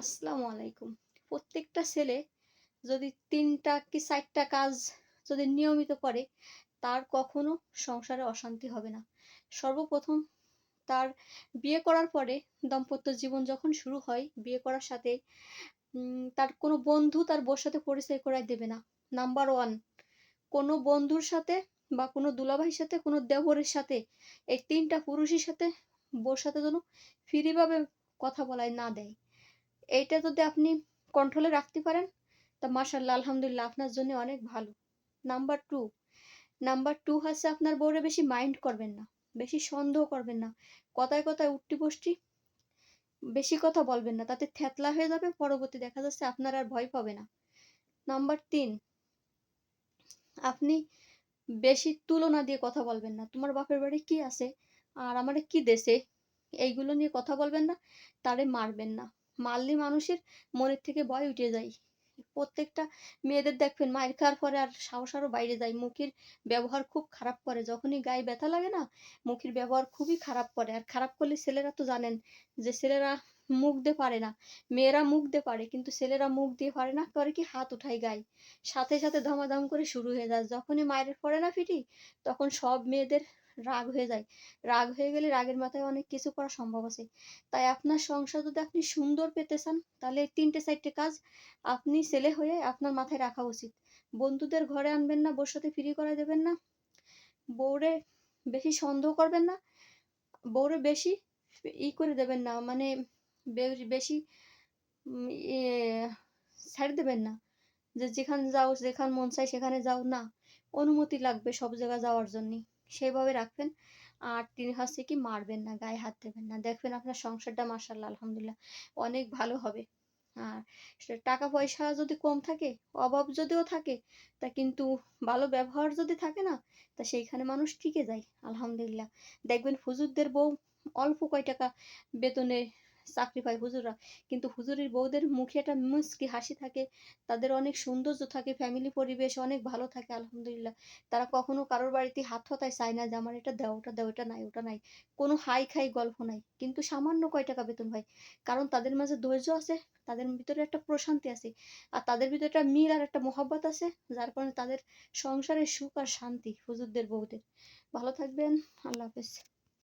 আসসালামু আলাইকুম। প্রত্যেকটা ছেলে যদি তিনটা কি চারটা কাজ যদি নিয়মিত করে, তার কখনো সংসারে অশান্তি হবে না। সর্বপ্রথম তার বিয়ে করার পরে দাম্পত্য জীবন যখন শুরু হয়, বিয়ে করার সাথে তার কোনো বন্ধু তার বউর সাথে পরিচয় করায় দেবে না। নাম্বার ওয়ান, কোনো বন্ধুর সাথে বা কোনো দুলাভাইয়ের সাথে, কোনো দেবরের সাথে, এই তিনটা পুরুষের সাথে বউর সাথে যেন ফ্রিভাবে কথা বলায় না দেয়। এইটা যদি আপনি কন্ট্রোলে রাখতে পারেন, তা মাশাল্লাহ আলহামদুলিল্লাহ আপনার জন্য অনেক ভালো। নাম্বার টু নাম্বার টু হচ্ছে আপনার বউরে বেশি মাইন্ড করবেন না, বেশি সন্দেহ করবেন না, কথায় কথায় উঠতি বসটি বেশি কথা বলবেন না, তাতে থ্যাতলা হয়ে যাবে, পরবর্তী দেখা যাচ্ছে আপনার আর ভয় পাবে না। নাম্বার তিন, আপনি বেশি তুলনা দিয়ে কথা বলবেন না, তোমার বাপের বাড়ি কি আছে, আর আমারে কি দেশে, এইগুলো নিয়ে কথা বলবেন না, তারে মারবেন না। মারলে মানুষের মনের থেকে ভয় উঠে যায়। প্রত্যেকটা মেয়েদের দেখবেন মায়ের খাওয়ার পরে আর সাহস আরও বাইরে যায়। মুখের ব্যবহার খুব খারাপ করে। যখনই গায়ে ব্যথা লাগে না, মুখের ব্যবহার খুবই খারাপ করে। আর খারাপ করলে ছেলেরা তো জানেন যে ছেলেরা মুখ দিয়ে পারে না। মেয়েরা মুখ দিয়ে পারে, কিন্তু ছেলেরা মুখ দিয়ে পারে না। করে কি হাত উঠায় গায়ে। সাথে সাথে ধমাধম করে শুরু হয়ে যায়। যখনই মায়ের পড়ে না ফিটি, তখন সব মেয়েদের রাগ হয়ে যায়। রাগ হয়ে গেলে রাগের মাথায় অনেক কিছু করা সম্ভব আছে। তাই আপনার সংসার যদি আপনি সুন্দর পেতে চান, তাহলে এই তিনটে চারটে কাজ আপনি ছেলে হয়ে আপনার মাথায় রাখা উচিত। বন্ধুদের ঘরে আনবেন না, বউর সাথে ফ্রি করাই দেবেন না। বউরে বেশি সন্দেহ করবেন না। বউরে বেশি ই করে দেবেন না মানে বেশি ছাড় দেবেন না। যে যেখানে যাও, যেখানে মন চায় সেখানে যাও না। অনুমতি লাগবে সব জায়গায় যাওয়ার জন্য। সেইভাবে রাখবেন। আর তিনি হচ্ছে কি মারবেন না, গায়ে হাত দেবেন না। দেখবেন আপনার সংসারটা মাসাল্লাহ আলহামদুলিল্লাহ, অনেক ভালো হবে। আর টাকা পয়সা যদি কম থাকে, অভাব যদিও থাকে, তা কিন্তু ভালো ব্যবহার যদি থাকে না, তা সেইখানে মানুষ টিকে যায়, আলহামদুলিল্লাহ। দেখবেন হুজুরদের বউ অল্প কয় টাকা বেতনে চাকরি পায় হুজুররা। কিন্তু হুজুরের বউদের মুখে একটা মুচকি হাসি থাকে, তাদের অনেক সৌন্দর্য থাকে ফ্যামিলি পরিবেশ অনেক ভালো থাকে, আলহামদুলিল্লাহ। তারা কখনো কারোর বাড়িতে হাত হতায়, চায় না যে আমার এটা দাও, ওটা দাও, এটা নাই, ওটা নাই। কোনো হাই খাই গল্প নাই। কিন্তু সামান্য কয় টাকা বেতন হয় কারণ তাদের মাঝে ধৈর্য আছে, তাদের ভিতরে একটা প্রশান্তি আছে, আর তাদের ভিতরে একটা মিল আর একটা মোহাব্বত আছে, যার কারণে তাদের সংসারের সুখ আর শান্তি হুজুরদের বউদের। ভালো থাকবেন, আল্লাহ হাফেজ।